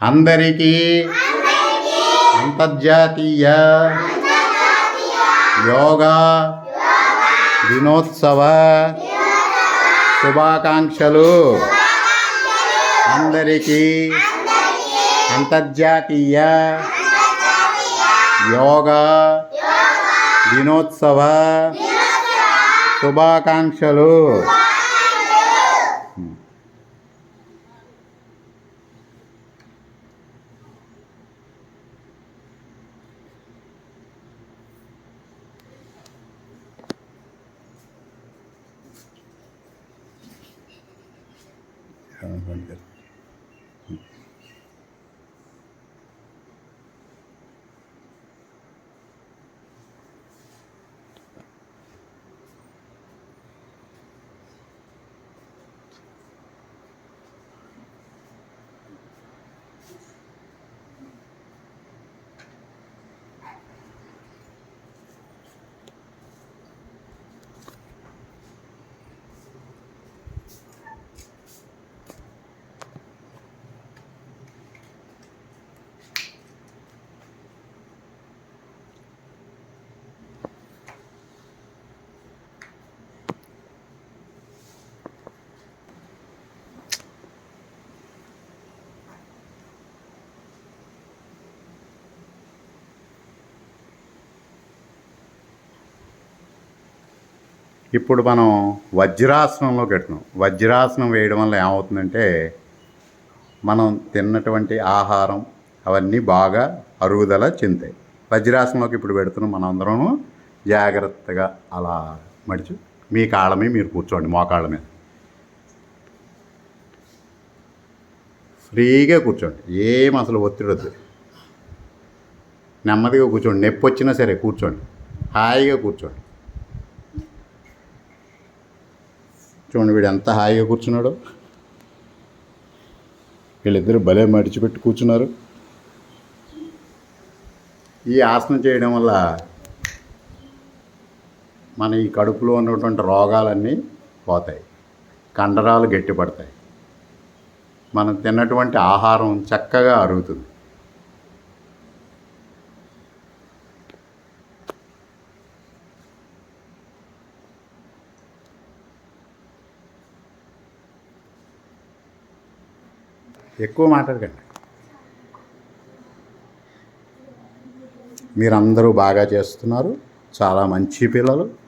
అందరికీ అంతర్జాతీయ యోగా దినోత్సవ శుభాకాంక్షలు. అందరికీ అంతర్జాతీయ యోగా దినోత్సవ శుభాకాంక్షలు. hanımefendiler. ఇప్పుడు మనం వజ్రాసనంలోకి వెళ్తున్నాం వజ్రాసనం వేయడం వల్ల ఏమవుతుందంటే మనం తిన్నటువంటి ఆహారం అవన్నీ బాగా అరుగుదల చెందుతాయి. వజ్రాసనంలోకి ఇప్పుడు పెడుతున్నాం మనందరం జాగ్రత్తగా అలా మడిచి మీ కాళ్ళమే మీరు కూర్చోండి మోకాళ్ళ మీద. ఫ్రీగా కూర్చోండి. ఏం అసలు ఒత్తిడి వద్దు. నెమ్మదిగా కూర్చోండి. నొప్పి వచ్చినా సరే కూర్చోండి. హాయిగా కూర్చోండి. చూడండి వీడు ఎంత హాయిగా కూర్చున్నాడు. వీళ్ళిద్దరూ భలే మడిచిపెట్టి కూర్చున్నారు. ఈ ఆసనం చేయడం వల్ల మన ఈ కడుపులో ఉన్నటువంటి రోగాలన్నీ పోతాయి. కండరాలు గట్టిపడతాయి. మనం తిన్నటువంటి ఆహారం చక్కగా అరుగుతుంది. ఎక్కువ మాట్లాడకండి. మీరందరూ బాగా చేస్తున్నారు. చాలా మంచి పిల్లలు.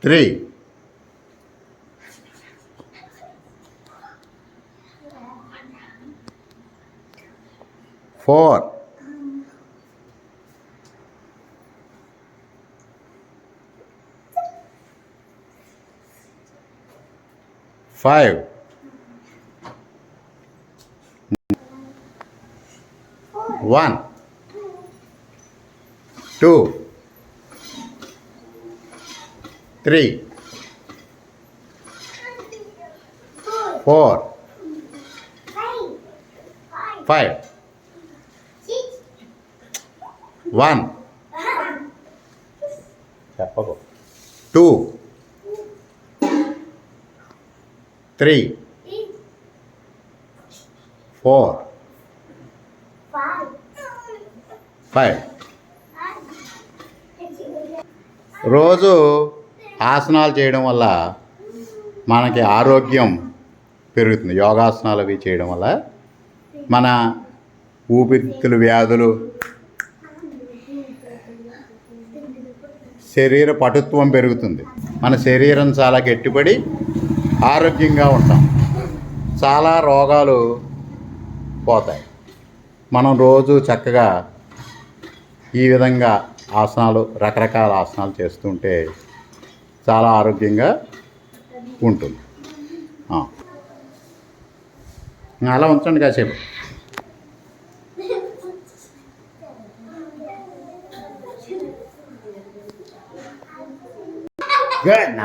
Three, four, five, one, two three four five one చెప్పకు టూ త్రీ ఫోర్ ఫైవ్ రోజు ఆసనాలు చేయడం వల్ల మనకి ఆరోగ్యం పెరుగుతుంది. యోగాసనాలు అవి చేయడం వల్ల మన ఊపిరితిత్తుల వ్యాధులు శరీర పటుత్వం పెరుగుతుంది. మన శరీరం చాలా గట్టిపడి ఆరోగ్యంగా ఉంటాం. చాలా రోగాలు పోతాయి. మనం రోజు చక్కగా ఈ విధంగా ఆసనాలు రకరకాల ఆసనాలు చేస్తుంటే చాలా ఆరోగ్యంగా ఉంటుంది. అలా ఉంచండి కాసేపు. Good